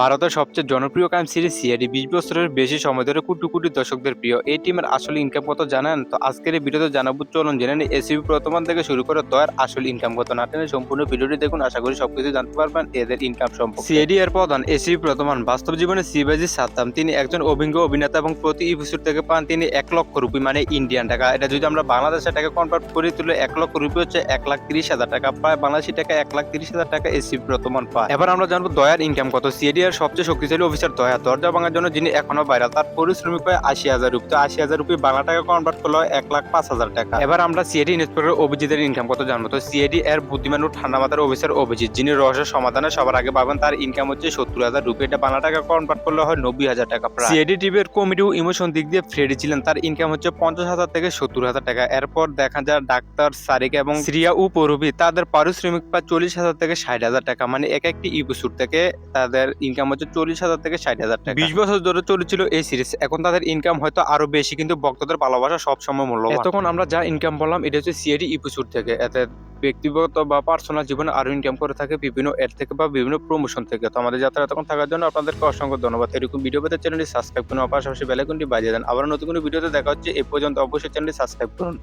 ভারতের সবচেয়ে জনপ্রিয় ক্রাইম সিরিজ সিআইডি বিশ বছরের বেশি সময় ধরে কোটি কোটি দর্শকদের প্রিয়। এই টিমের আসল ইনকাম কত জানেন? তো আজকের এই ভিডিওতে জানাব, চলুন জেনে নিই। এসিবি প্রথমান থেকে শুরু করে দয়ার আসল ইনকাম কত? না টেনে সম্পূর্ণ ভিডিওটি দেখুন, আশা করি সবকিছু জানতে পারবেন এদের ইনকাম সম্পর্কে। সিআইডি এর প্রধান এসিবি প্রথমান, বাস্তব জীবনে সিবাজি সাদ্দাম। তিনি একজন অভিজ্ঞ অভিনেতা এবং প্রতি এপিসোড থেকে পান তিনি এক লক্ষ রুপি মানে ইন্ডিয়ান টাকা। এটা যদি আমরা বাংলাদেশের টাকা কনভার্ট করি তুলে এক লক্ষ রুপি হচ্ছে এক লাখ তিরিশ হাজার টাকা। প্রায় বাংলাদেশি টাকা এক লাখ তিরিশ হাজার টাকা এসিবি প্রথমান পায়। এবার আমরা জানব দয়ার ইনকাম কত। সিএডি এর সবচেয়ে শক্তিশালী অফিসার দয়া দরজা ভাঙার জন্য যিনি এখনও ভাইরাল তার পরিশ্রমিক হয় আশি হাজার রুপি। তো আশি হাজার রুপি বাংলা টাকা কনভার্ট করলে হয় এক লাখ পাঁচ হাজার টাকা। এবার আমরা সিএডি ইন্সপেক্টর অভিজিতের ইনকাম কত জানব? তো সিএডি এর বুদ্ধিমান ও ঠান্ডা মাথার অফিসার অভিজিৎ, যিনি রহস্যের সমাধানে সবার আগে পাবেন, তার ইনকাম হচ্ছে সত্তর হাজার রুপি। এটা বাংলা টাকা কনভার্ট করলে হয় নব্বই হাজার টাকা সিএডি টিভির কমেডি ও ইমোশন দিক দিয়ে ফ্রেডি ছিলেন, তার ইনকাম হচ্ছে পঞ্চাশ হাজার থেকে সত্তর হাজার টাকা। এরপর দেখা যায় ডাক্তার সারিকা এবং শ্রিয়া ও পরবি, তাদের পারিশ্রমিক প্রায় চল্লিশ হাজার থেকে ষাট হাজার টাকা। মানে এক একটি ইপিসোড থেকে তাদের ইনকাম হচ্ছে চল্লিশ হাজার থেকে ষাট হাজার টাকা। বিশ বছর ধরে চলেছিল এই সিরিজ এখন তাদের ইনকাম হয়তো আরও বেশি কিন্তু ভক্তদের ভালোবাসা সবসময় মূল্য এতক্ষণ আমরা যা ইনকাম বললাম এটা হচ্ছে সিএডি ইপিসোড থেকে। এতে ব্যক্তিগত বা পার্সোনাল জীবনে আরও ইনকাম করে থাকে বিভিন্ন এড থেকে বা বিভিন্ন প্রমোশন থেকে। তো আমাদের যাত্রা এতক্ষণ থাকার জন্য আপনাদেরকে অসংখ্য ধন্যবাদ। এরকম ভিডিও পেতে চ্যানেলটি সাবস্ক্রাইব করুন পাশাপাশি বেলাইকনটি বাজিয়ে দেন। আবার নতুন কোনো ভিডিওতে দেখা হচ্ছে এ পর্যন্ত অবশ্যই চ্যানেলটি সাবস্ক্রাইব করুন।